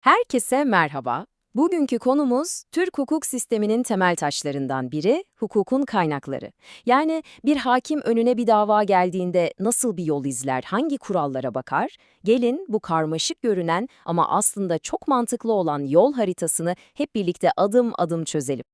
Herkese merhaba. Bugünkü konumuz Türk hukuk sisteminin temel taşlarından biri hukukun kaynakları. Yani bir hakim önüne bir dava geldiğinde nasıl bir yol izler, hangi kurallara bakar? Gelin bu karmaşık görünen ama aslında çok mantıklı olan yol haritasını hep birlikte adım adım çözelim.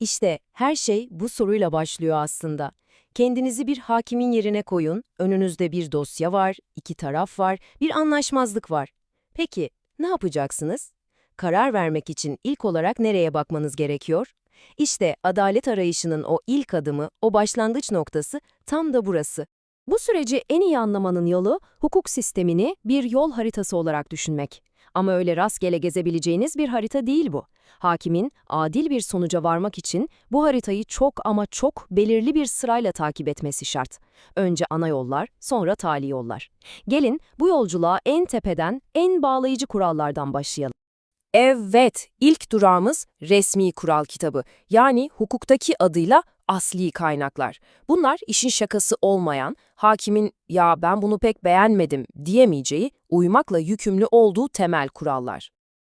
İşte her şey bu soruyla başlıyor aslında. Kendinizi bir hakimin yerine koyun, önünüzde bir dosya var, iki taraf var, bir anlaşmazlık var. Peki, ne yapacaksınız? Karar vermek için ilk olarak nereye bakmanız gerekiyor? İşte adalet arayışının o ilk adımı, o başlangıç noktası tam da burası. Bu süreci en iyi anlamanın yolu hukuk sistemini bir yol haritası olarak düşünmek. Ama öyle rastgele gezebileceğiniz bir harita değil bu. Hakimin adil bir sonuca varmak için bu haritayı çok ama çok belirli bir sırayla takip etmesi şart. Önce ana yollar, sonra tali yollar. Gelin bu yolculuğa en tepeden, en bağlayıcı kurallardan başlayalım. Evet, ilk durağımız resmi kural kitabı. Yani hukuktaki adıyla asli kaynaklar. Bunlar işin şakası olmayan, hakimin ya ben bunu pek beğenmedim diyemeyeceği, uymakla yükümlü olduğu temel kurallar.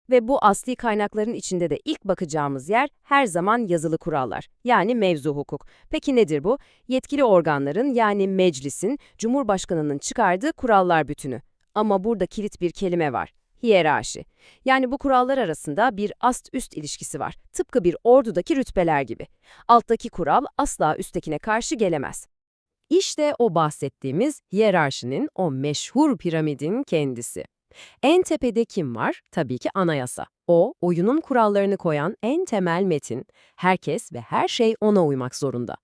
Ve bu asli kaynakların içinde de ilk bakacağımız yer her zaman yazılı kurallar, yani mevzu hukuk. Peki nedir bu? Yetkili organların yani meclisin, Cumhurbaşkanının çıkardığı kurallar bütünü. Ama burada kilit bir kelime var. Hiyerarşi. Yani bu kurallar arasında bir ast-üst ilişkisi var. Tıpkı bir ordudaki rütbeler gibi. Alttaki kural asla üsttekine karşı gelemez. İşte o bahsettiğimiz hiyerarşinin, o meşhur piramidin kendisi. En tepede kim var? Tabii ki anayasa. O, oyunun kurallarını koyan en temel metin. Herkes ve her şey ona uymak zorunda.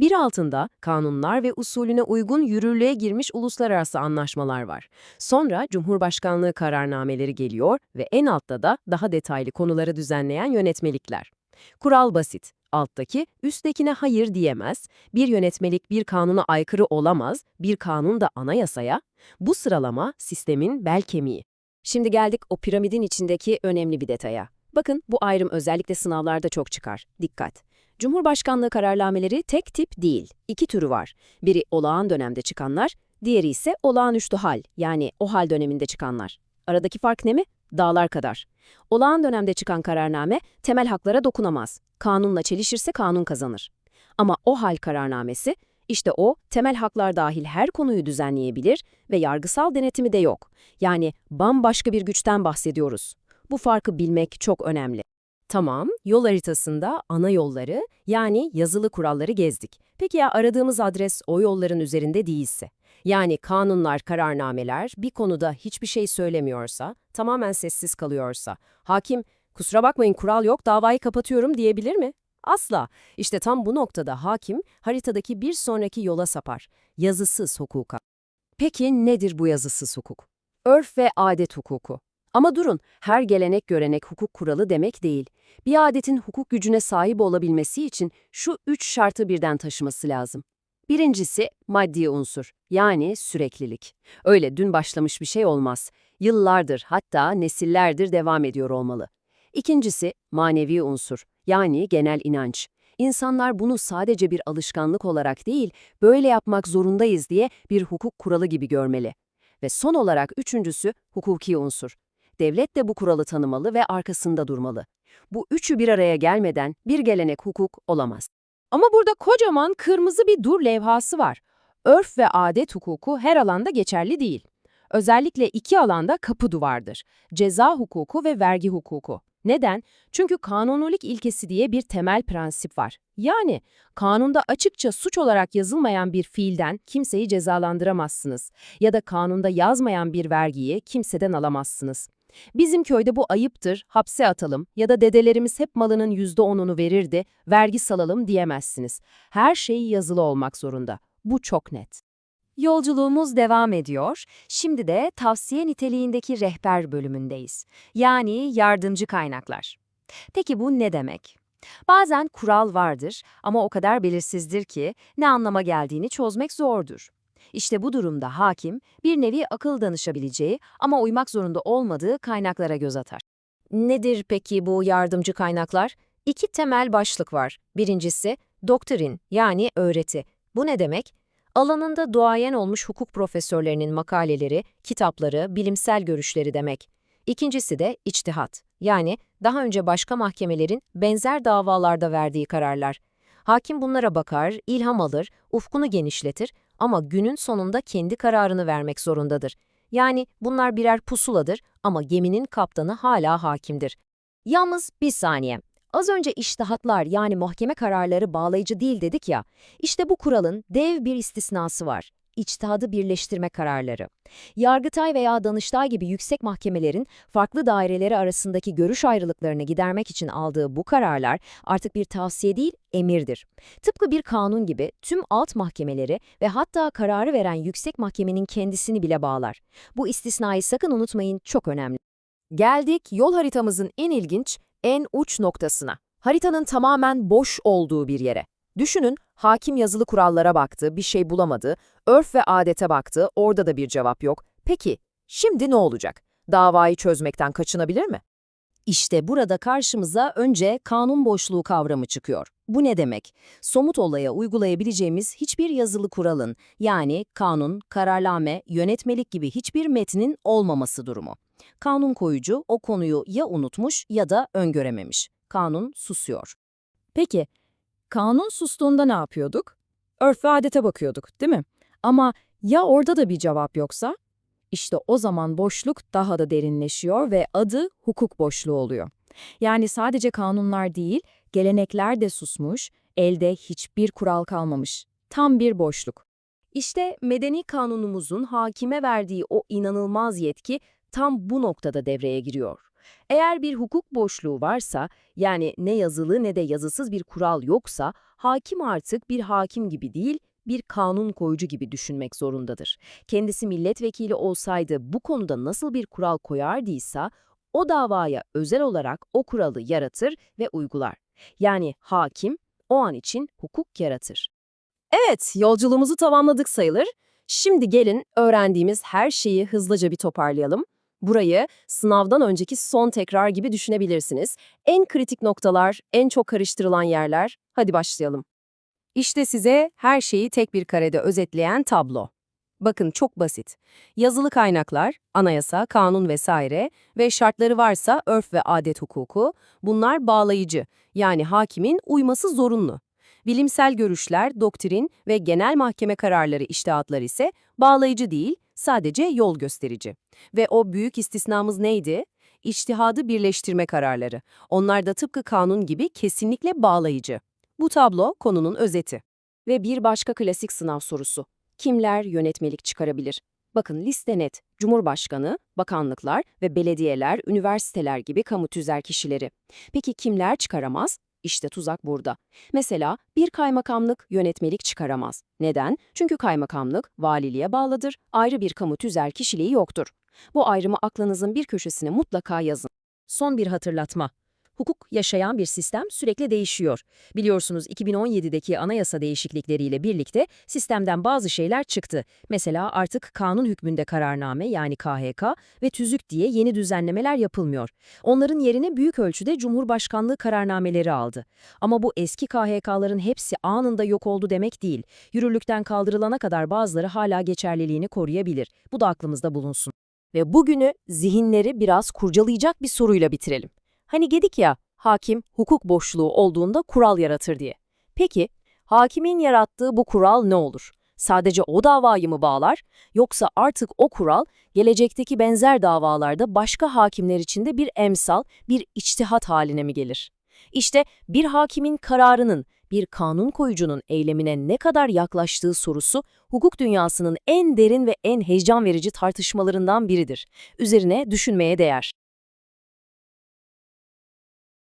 Bir altında kanunlar ve usulüne uygun yürürlüğe girmiş uluslararası anlaşmalar var. Sonra Cumhurbaşkanlığı kararnameleri geliyor ve en altta da daha detaylı konuları düzenleyen yönetmelikler. Kural basit. Alttaki, üsttekine hayır diyemez, bir yönetmelik bir kanuna aykırı olamaz, bir kanun da anayasaya. Bu sıralama sistemin bel kemiği. Şimdi geldik o piramidin içindeki önemli bir detaya. Bakın bu ayrım özellikle sınavlarda çok çıkar. Dikkat! Cumhurbaşkanlığı kararnameleri tek tip değil, iki türü var. Biri olağan dönemde çıkanlar, diğeri ise olağanüstü hal, yani o hal döneminde çıkanlar. Aradaki fark ne mi? Dağlar kadar. Olağan dönemde çıkan kararname temel haklara dokunamaz. Kanunla çelişirse kanun kazanır. Ama o hal kararnamesi, işte o temel haklar dahil her konuyu düzenleyebilir ve yargısal denetimi de yok. Yani bambaşka bir güçten bahsediyoruz. Bu farkı bilmek çok önemli. Tamam, yol haritasında ana yolları yani yazılı kuralları gezdik. Peki ya aradığımız adres o yolların üzerinde değilse? Yani kanunlar, kararnameler bir konuda hiçbir şey söylemiyorsa, tamamen sessiz kalıyorsa, hakim kusura bakmayın kural yok davayı kapatıyorum diyebilir mi? Asla. İşte tam bu noktada hakim haritadaki bir sonraki yola sapar. Yazısız hukuka. Peki nedir bu yazısız hukuk? Örf ve adet hukuku. Ama durun, her gelenek görenek hukuk kuralı demek değil. Bir adetin hukuk gücüne sahip olabilmesi için şu üç şartı birden taşıması lazım. Birincisi maddi unsur, yani süreklilik. Öyle dün başlamış bir şey olmaz. Yıllardır hatta nesillerdir devam ediyor olmalı. İkincisi manevi unsur, yani genel inanç. İnsanlar bunu sadece bir alışkanlık olarak değil, böyle yapmak zorundayız diye bir hukuk kuralı gibi görmeli. Ve son olarak üçüncüsü hukuki unsur. Devlet de bu kuralı tanımalı ve arkasında durmalı. Bu üçü bir araya gelmeden bir gelenek hukuk olamaz. Ama burada kocaman kırmızı bir dur levhası var. Örf ve adet hukuku her alanda geçerli değil. Özellikle iki alanda kapı duvardır. Ceza hukuku ve vergi hukuku. Neden? Çünkü kanunulik ilkesi diye bir temel prensip var. Yani kanunda açıkça suç olarak yazılmayan bir fiilden kimseyi cezalandıramazsınız ya da kanunda yazmayan bir vergiyi kimseden alamazsınız. Bizim köyde bu ayıptır, hapse atalım ya da dedelerimiz hep malının %10'unu verirdi, vergi salalım diyemezsiniz. Her şey yazılı olmak zorunda. Bu çok net. Yolculuğumuz devam ediyor. Şimdi de tavsiye niteliğindeki rehber bölümündeyiz. Yani yardımcı kaynaklar. Peki bu ne demek? Bazen kural vardır ama o kadar belirsizdir ki ne anlama geldiğini çözmek zordur. İşte bu durumda hakim bir nevi akıl danışabileceği ama uymak zorunda olmadığı kaynaklara göz atar. Nedir peki bu yardımcı kaynaklar? İki temel başlık var. Birincisi doktrin yani öğreti. Bu ne demek? Alanında duayen olmuş hukuk profesörlerinin makaleleri, kitapları, bilimsel görüşleri demek. İkincisi de içtihat. Yani daha önce başka mahkemelerin benzer davalarda verdiği kararlar. Hakim bunlara bakar, ilham alır, ufkunu genişletir ama günün sonunda kendi kararını vermek zorundadır. Yani bunlar birer pusuladır ama geminin kaptanı hala hakimdir. Yalnız bir saniye. Az önce iştihatlar yani mahkeme kararları bağlayıcı değil dedik ya. İşte bu kuralın dev bir istisnası var. İçtihadı birleştirme kararları. Yargıtay veya Danıştay gibi yüksek mahkemelerin farklı daireleri arasındaki görüş ayrılıklarını gidermek için aldığı bu kararlar artık bir tavsiye değil, emirdir. Tıpkı bir kanun gibi tüm alt mahkemeleri ve hatta kararı veren yüksek mahkemenin kendisini bile bağlar. Bu istisnayı sakın unutmayın, çok önemli. Geldik yol haritamızın en ilginç, en uç noktasına. Haritanın tamamen boş olduğu bir yere. Düşünün, hakim yazılı kurallara baktı, bir şey bulamadı, örf ve adete baktı, orada da bir cevap yok. Peki, şimdi ne olacak? Davayı çözmekten kaçınabilir mi? İşte burada karşımıza önce kanun boşluğu kavramı çıkıyor. Bu ne demek? Somut olaya uygulayabileceğimiz hiçbir yazılı kuralın, yani kanun, kararname, yönetmelik gibi hiçbir metnin olmaması durumu. Kanun koyucu o konuyu ya unutmuş ya da öngörememiş. Kanun susuyor. Peki, kanun sustuğunda ne yapıyorduk? Örf ve adete bakıyorduk, değil mi? Ama ya orada da bir cevap yoksa? İşte o zaman boşluk daha da derinleşiyor ve adı hukuk boşluğu oluyor. Yani sadece kanunlar değil, gelenekler de susmuş, elde hiçbir kural kalmamış. Tam bir boşluk. İşte medeni kanunumuzun hakime verdiği o inanılmaz yetki tam bu noktada devreye giriyor. Eğer bir hukuk boşluğu varsa, yani ne yazılı ne de yazısız bir kural yoksa, hakim artık bir hakim gibi değil, bir kanun koyucu gibi düşünmek zorundadır. Kendisi milletvekili olsaydı bu konuda nasıl bir kural koyardıysa, o davaya özel olarak o kuralı yaratır ve uygular. Yani hakim o an için hukuk yaratır. Evet, yolculuğumuzu tamamladık sayılır. Şimdi gelin öğrendiğimiz her şeyi hızlıca bir toparlayalım. Burayı sınavdan önceki son tekrar gibi düşünebilirsiniz. En kritik noktalar, en çok karıştırılan yerler. Hadi başlayalım. İşte size her şeyi tek bir karede özetleyen tablo. Bakın çok basit. Yazılı kaynaklar, anayasa, kanun vesaire ve şartları varsa örf ve adet hukuku, bunlar bağlayıcı, yani hakimin uyması zorunlu. Bilimsel görüşler, doktrin ve genel mahkeme kararları iştihatlar ise bağlayıcı değil, sadece yol gösterici. Ve o büyük istisnamız neydi? İçtihadı birleştirme kararları. Onlar da tıpkı kanun gibi kesinlikle bağlayıcı. Bu tablo konunun özeti. Ve bir başka klasik sınav sorusu. Kimler yönetmelik çıkarabilir? Bakın liste net. Cumhurbaşkanı, bakanlıklar ve belediyeler, üniversiteler gibi kamu tüzel kişileri. Peki kimler çıkaramaz? İşte tuzak burada. Mesela bir kaymakamlık yönetmelik çıkaramaz. Neden? Çünkü kaymakamlık valiliğe bağlıdır, ayrı bir kamu tüzel kişiliği yoktur. Bu ayrımı aklınızın bir köşesine mutlaka yazın. Son bir hatırlatma. Hukuk yaşayan bir sistem sürekli değişiyor. Biliyorsunuz 2017'deki anayasa değişiklikleriyle birlikte sistemden bazı şeyler çıktı. Mesela artık kanun hükmünde kararname yani KHK ve tüzük diye yeni düzenlemeler yapılmıyor. Onların yerine büyük ölçüde Cumhurbaşkanlığı kararnameleri aldı. Ama bu eski KHK'ların hepsi anında yok oldu demek değil. Yürürlükten kaldırılana kadar bazıları hala geçerliliğini koruyabilir. Bu da aklımızda bulunsun. Ve bugünü zihinleri biraz kurcalayacak bir soruyla bitirelim. Hani dedik ya, hakim hukuk boşluğu olduğunda kural yaratır diye. Peki, hakimin yarattığı bu kural ne olur? Sadece o davayı mı bağlar, yoksa artık o kural gelecekteki benzer davalarda başka hakimler için de bir emsal, bir içtihat haline mi gelir? İşte bir hakimin kararının, bir kanun koyucunun eylemine ne kadar yaklaştığı sorusu hukuk dünyasının en derin ve en heyecan verici tartışmalarından biridir. Üzerine düşünmeye değer.